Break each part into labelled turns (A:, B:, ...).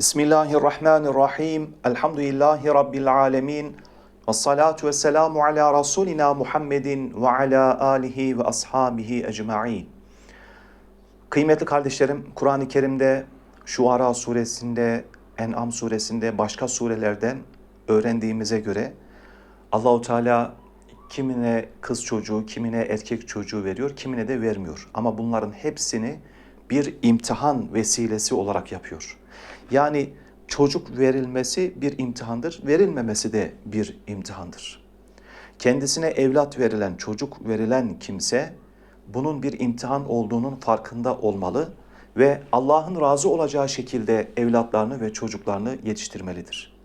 A: Bismillahirrahmanirrahim. Elhamdülillahi Rabbil alemin. Ve salatu ve selamu ala Resulina Muhammedin ve ala alihi ve ashabihi ecma'in. Kıymetli kardeşlerim, Kur'an-ı Kerim'de, Şuara suresinde, En'am suresinde, başka surelerden öğrendiğimize göre Allahu Teala kimine kız çocuğu, kimine erkek çocuğu veriyor, kimine de vermiyor. Ama bunların hepsini bir imtihan vesilesi olarak yapıyor. Yani çocuk verilmesi bir imtihandır, verilmemesi de bir imtihandır. Kendisine evlat verilen, çocuk verilen kimse bunun bir imtihan olduğunun farkında olmalı ve Allah'ın razı olacağı şekilde evlatlarını ve çocuklarını yetiştirmelidir.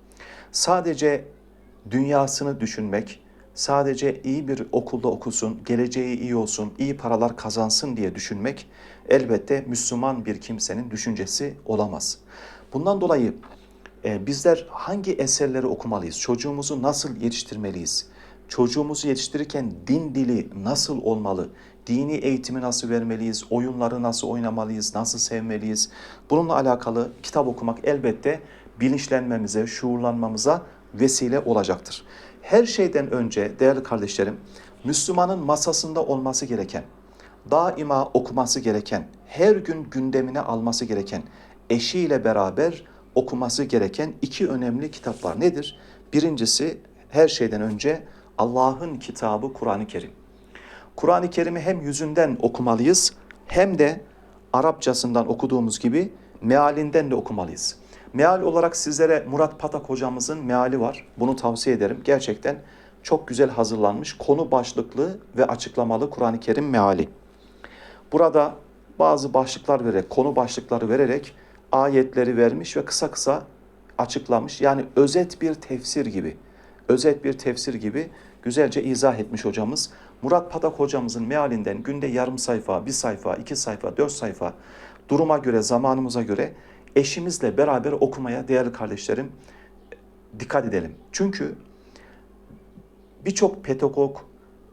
A: Sadece dünyasını düşünmek, sadece iyi bir okulda okusun, geleceği iyi olsun, iyi paralar kazansın diye düşünmek elbette Müslüman bir kimsenin düşüncesi olamaz. Bundan dolayı e, bizler hangi eserleri okumalıyız? Çocuğumuzu nasıl yetiştirmeliyiz? Çocuğumuzu yetiştirirken din dili nasıl olmalı? Dini eğitimi nasıl vermeliyiz? Oyunları nasıl oynamalıyız? Nasıl sevmeliyiz? Bununla alakalı kitap okumak elbette bilinçlenmemize, şuurlanmamıza vesile olacaktır. Her şeyden önce değerli kardeşlerim, Müslümanın masasında olması gereken, daima okuması gereken, her gün gündemine alması gereken, eşiyle beraber okuması gereken iki önemli kitap var. Nedir? Birincisi her şeyden önce Allah'ın kitabı Kur'an-ı Kerim. Kur'an-ı Kerim'i hem yüzünden okumalıyız hem de Arapçasından okuduğumuz gibi mealinden de okumalıyız. Meal olarak sizlere Murat Patak hocamızın meali var. Bunu tavsiye ederim. Gerçekten çok güzel hazırlanmış konu başlıklı ve açıklamalı Kur'an-ı Kerim meali. Burada bazı başlıklar vererek, konu başlıkları vererek ayetleri vermiş ve kısa kısa açıklamış. Yani özet bir tefsir gibi, özet bir tefsir gibi güzelce izah etmiş hocamız. Murat Patak hocamızın mealinden günde yarım sayfa, bir sayfa, iki sayfa, dört sayfa duruma göre, zamanımıza göre eşimizle beraber okumaya değerli kardeşlerim dikkat edelim. Çünkü birçok pedagog,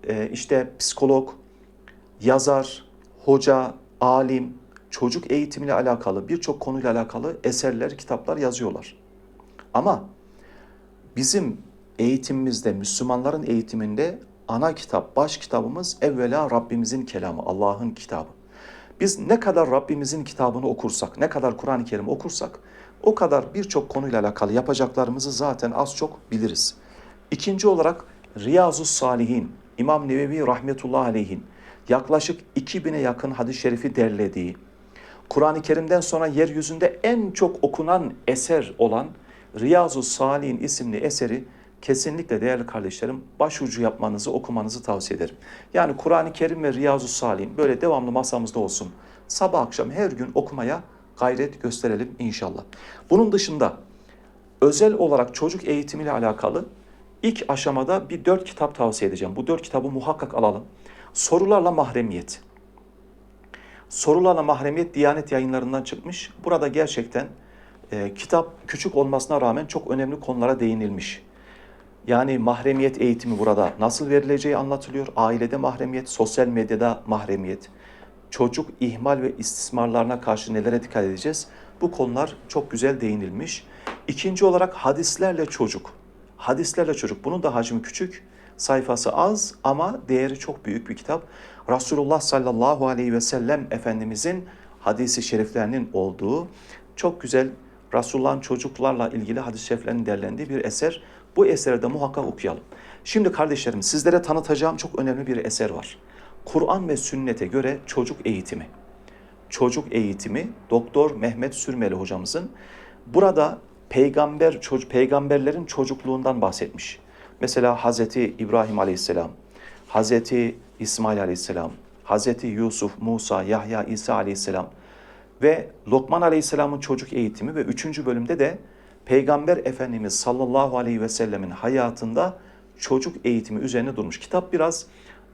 A: e, işte psikolog, yazar, hoca, alim, çocuk eğitimiyle alakalı birçok konuyla alakalı eserler, kitaplar yazıyorlar. Ama bizim eğitimimizde, Müslümanların eğitiminde ana kitap, baş kitabımız evvela Rabbimizin kelamı, Allah'ın kitabı. Biz ne kadar Rabbimizin kitabını okursak, ne kadar Kur'an-ı Kerim okursak o kadar birçok konuyla alakalı yapacaklarımızı zaten az çok biliriz. İkinci olarak Riyazu Salihin, İmam Nevevi rahmetullahi aleyhin yaklaşık 2000'e yakın hadis-i şerifi derlediği, Kur'an-ı Kerim'den sonra yeryüzünde en çok okunan eser olan Riyazu Salih'in isimli eseri kesinlikle değerli kardeşlerim başucu yapmanızı, okumanızı tavsiye ederim. Yani Kur'an-ı Kerim ve Riyazu Salih'in böyle devamlı masamızda olsun. Sabah akşam her gün okumaya gayret gösterelim inşallah. Bunun dışında özel olarak çocuk eğitimiyle alakalı ilk aşamada bir dört kitap tavsiye edeceğim. Bu dört kitabı muhakkak alalım. Sorularla mahremiyet. Sorularla mahremiyet Diyanet yayınlarından çıkmış. Burada gerçekten e, kitap küçük olmasına rağmen çok önemli konulara değinilmiş. Yani mahremiyet eğitimi burada nasıl verileceği anlatılıyor. Ailede mahremiyet, sosyal medyada mahremiyet, çocuk ihmal ve istismarlarına karşı nelere dikkat edeceğiz? Bu konular çok güzel değinilmiş. İkinci olarak hadislerle çocuk. Hadislerle çocuk. Bunun da hacmi küçük, sayfası az ama değeri çok büyük bir kitap. Resulullah sallallahu aleyhi ve sellem Efendimizin hadisi şeriflerinin olduğu çok güzel Resulullah'ın çocuklarla ilgili hadis-i şeriflerinin derlendiği bir eser. Bu eseri de muhakkak okuyalım. Şimdi kardeşlerim sizlere tanıtacağım çok önemli bir eser var. Kur'an ve sünnete göre çocuk eğitimi. Çocuk eğitimi Doktor Mehmet Sürmeli hocamızın burada peygamber çocuk peygamberlerin çocukluğundan bahsetmiş. Mesela Hazreti İbrahim Aleyhisselam, Hazreti İsmail Aleyhisselam, Hazreti Yusuf, Musa, Yahya, İsa Aleyhisselam ve Lokman Aleyhisselam'ın çocuk eğitimi ve üçüncü bölümde de Peygamber Efendimiz sallallahu aleyhi ve sellemin hayatında çocuk eğitimi üzerine durmuş. Kitap biraz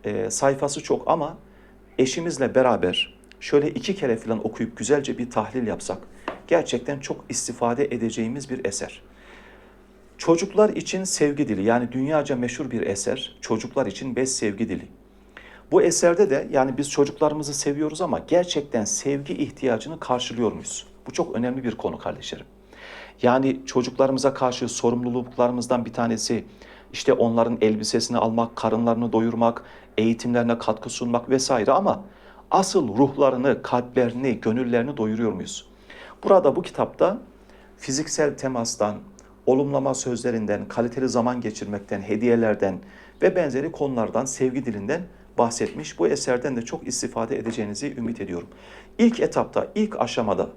A: e, sayfası çok ama eşimizle beraber şöyle iki kere falan okuyup güzelce bir tahlil yapsak gerçekten çok istifade edeceğimiz bir eser. Çocuklar için sevgi dili yani dünyaca meşhur bir eser. Çocuklar için beş sevgi dili. Bu eserde de yani biz çocuklarımızı seviyoruz ama gerçekten sevgi ihtiyacını karşılıyor muyuz? Bu çok önemli bir konu kardeşlerim. Yani çocuklarımıza karşı sorumluluklarımızdan bir tanesi işte onların elbisesini almak, karınlarını doyurmak, eğitimlerine katkı sunmak vesaire ama asıl ruhlarını, kalplerini, gönüllerini doyuruyor muyuz? Burada bu kitapta fiziksel temastan, olumlama sözlerinden, kaliteli zaman geçirmekten, hediyelerden ve benzeri konulardan, sevgi dilinden bahsetmiş. Bu eserden de çok istifade edeceğinizi ümit ediyorum. İlk etapta, ilk aşamada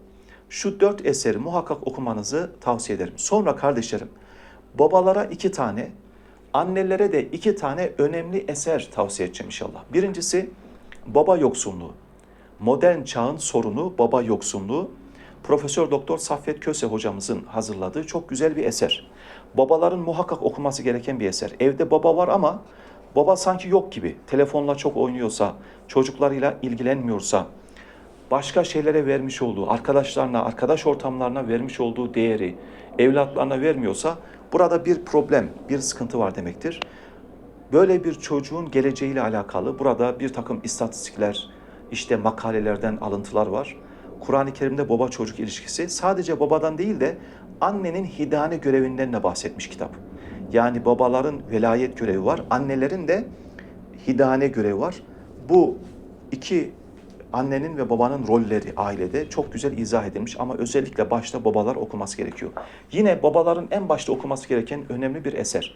A: şu dört eseri muhakkak okumanızı tavsiye ederim. Sonra kardeşlerim, babalara iki tane, annelere de iki tane önemli eser tavsiye edeceğim inşallah. Birincisi baba yoksunluğu. Modern çağın sorunu baba yoksunluğu. Profesör Doktor Saffet Köse hocamızın hazırladığı çok güzel bir eser. Babaların muhakkak okuması gereken bir eser. Evde baba var ama baba sanki yok gibi. Telefonla çok oynuyorsa, çocuklarıyla ilgilenmiyorsa, başka şeylere vermiş olduğu, arkadaşlarına, arkadaş ortamlarına vermiş olduğu değeri evlatlarına vermiyorsa burada bir problem, bir sıkıntı var demektir. Böyle bir çocuğun geleceğiyle alakalı burada bir takım istatistikler, işte makalelerden alıntılar var. Kur'an-ı Kerim'de baba çocuk ilişkisi sadece babadan değil de annenin hidane görevinden de bahsetmiş kitap. Yani babaların velayet görevi var, annelerin de hidane görevi var. Bu iki annenin ve babanın rolleri ailede çok güzel izah edilmiş ama özellikle başta babalar okuması gerekiyor. Yine babaların en başta okuması gereken önemli bir eser.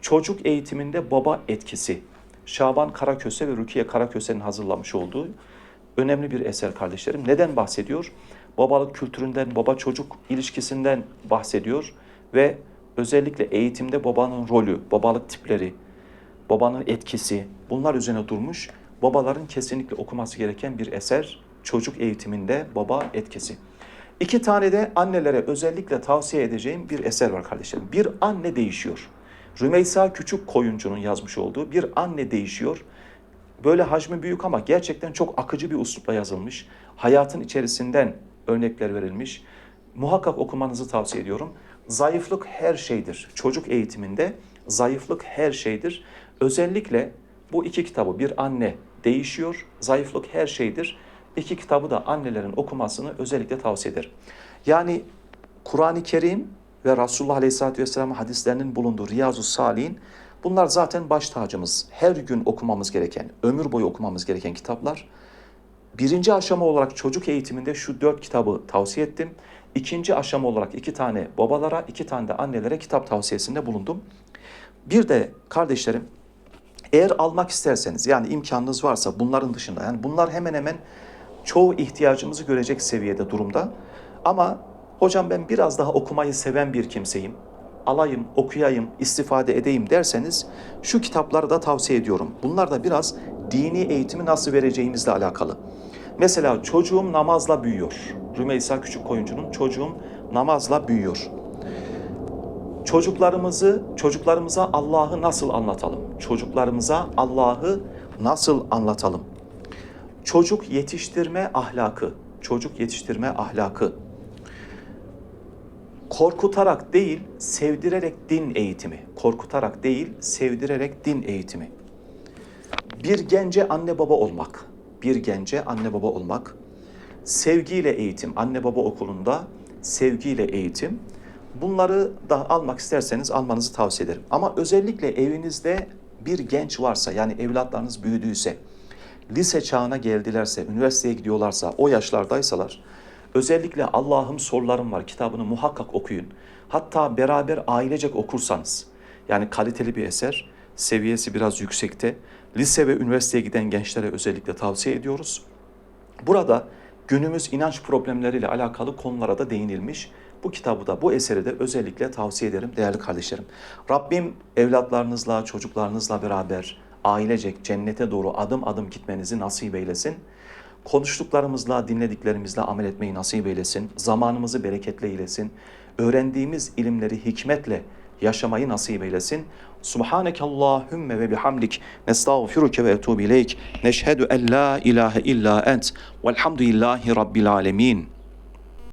A: Çocuk eğitiminde baba etkisi. Şaban Karaköse ve Rukiye Karaköse'nin hazırlamış olduğu önemli bir eser kardeşlerim. Neden bahsediyor? Babalık kültüründen, baba çocuk ilişkisinden bahsediyor ve özellikle eğitimde babanın rolü, babalık tipleri, babanın etkisi bunlar üzerine durmuş. Babaların kesinlikle okuması gereken bir eser çocuk eğitiminde baba etkisi. İki tane de annelere özellikle tavsiye edeceğim bir eser var kardeşlerim. Bir anne değişiyor. Rümeysa Küçük Koyuncu'nun yazmış olduğu bir anne değişiyor. Böyle hacmi büyük ama gerçekten çok akıcı bir uslupla yazılmış. Hayatın içerisinden örnekler verilmiş. Muhakkak okumanızı tavsiye ediyorum. Zayıflık her şeydir. Çocuk eğitiminde zayıflık her şeydir. Özellikle bu iki kitabı bir anne değişiyor, zayıflık her şeydir. İki kitabı da annelerin okumasını özellikle tavsiye ederim. Yani Kur'an-ı Kerim ve Resulullah Aleyhisselatü Vesselam'ın hadislerinin bulunduğu Riyazu Salih'in bunlar zaten baş tacımız. Her gün okumamız gereken, ömür boyu okumamız gereken kitaplar. Birinci aşama olarak çocuk eğitiminde şu dört kitabı tavsiye ettim. İkinci aşama olarak iki tane babalara, iki tane de annelere kitap tavsiyesinde bulundum. Bir de kardeşlerim eğer almak isterseniz yani imkanınız varsa bunların dışında yani bunlar hemen hemen çoğu ihtiyacımızı görecek seviyede durumda. Ama hocam ben biraz daha okumayı seven bir kimseyim. Alayım, okuyayım, istifade edeyim derseniz şu kitapları da tavsiye ediyorum. Bunlar da biraz dini eğitimi nasıl vereceğimizle alakalı. Mesela çocuğum namazla büyüyor. Rümeysa Küçük Koyuncu'nun çocuğum namazla büyüyor. Çocuklarımızı, çocuklarımıza Allah'ı nasıl anlatalım? Çocuklarımıza Allah'ı nasıl anlatalım? Çocuk yetiştirme ahlakı, çocuk yetiştirme ahlakı. Korkutarak değil, sevdirerek din eğitimi. Korkutarak değil, sevdirerek din eğitimi. Bir gence anne baba olmak. Bir gence anne baba olmak. Sevgiyle eğitim. Anne baba okulunda sevgiyle eğitim. Bunları da almak isterseniz almanızı tavsiye ederim. Ama özellikle evinizde bir genç varsa yani evlatlarınız büyüdüyse, lise çağına geldilerse, üniversiteye gidiyorlarsa, o yaşlardaysalar özellikle Allah'ım sorularım var kitabını muhakkak okuyun. Hatta beraber ailecek okursanız yani kaliteli bir eser, seviyesi biraz yüksekte. Lise ve üniversiteye giden gençlere özellikle tavsiye ediyoruz. Burada günümüz inanç problemleriyle alakalı konulara da değinilmiş. Bu kitabı da bu eseri de özellikle tavsiye ederim değerli kardeşlerim. Rabbim evlatlarınızla, çocuklarınızla beraber ailecek cennete doğru adım adım gitmenizi nasip eylesin. Konuştuklarımızla, dinlediklerimizle amel etmeyi nasip eylesin. Zamanımızı bereketle eylesin. Öğrendiğimiz ilimleri hikmetle yaşamayı nasip eylesin. Subhaneke Allahümme ve bihamdik nestağfiruke ve etubu ileyk. Neşhedü en la ilahe illa ent. Velhamdülillahi Rabbil alemin.